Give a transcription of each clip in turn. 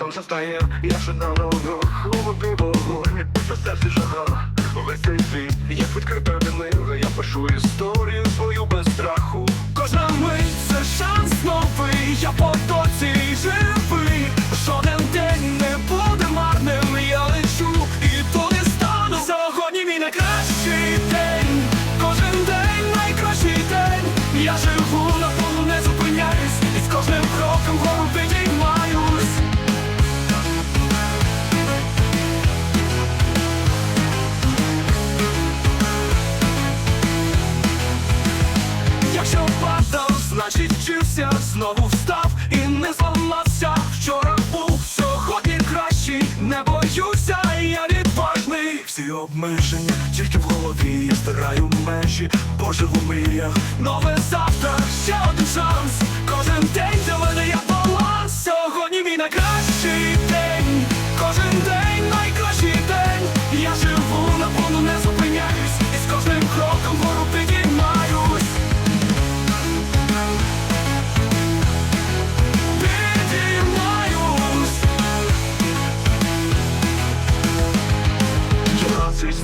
сонце встає, я ще на ногах Ловити вогонь, це серці жага Весь цей світ, як відкрита книга Я пишу історію Якщо падав, значить вчився, знову встав і не зламався. Вчора був, сьогодні кращий, не боюся, я відважний. Всі обмеження тільки в голові, я стираю межі, поживу в мріях. Нове завтра,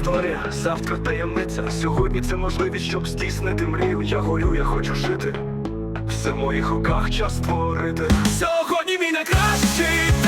історія, завтра таємниця. Сьогодні це можливість, щоб здійснити мрію. Я горю, я хочу жити. Все в моїх руках час створити Сьогодні мій найкращий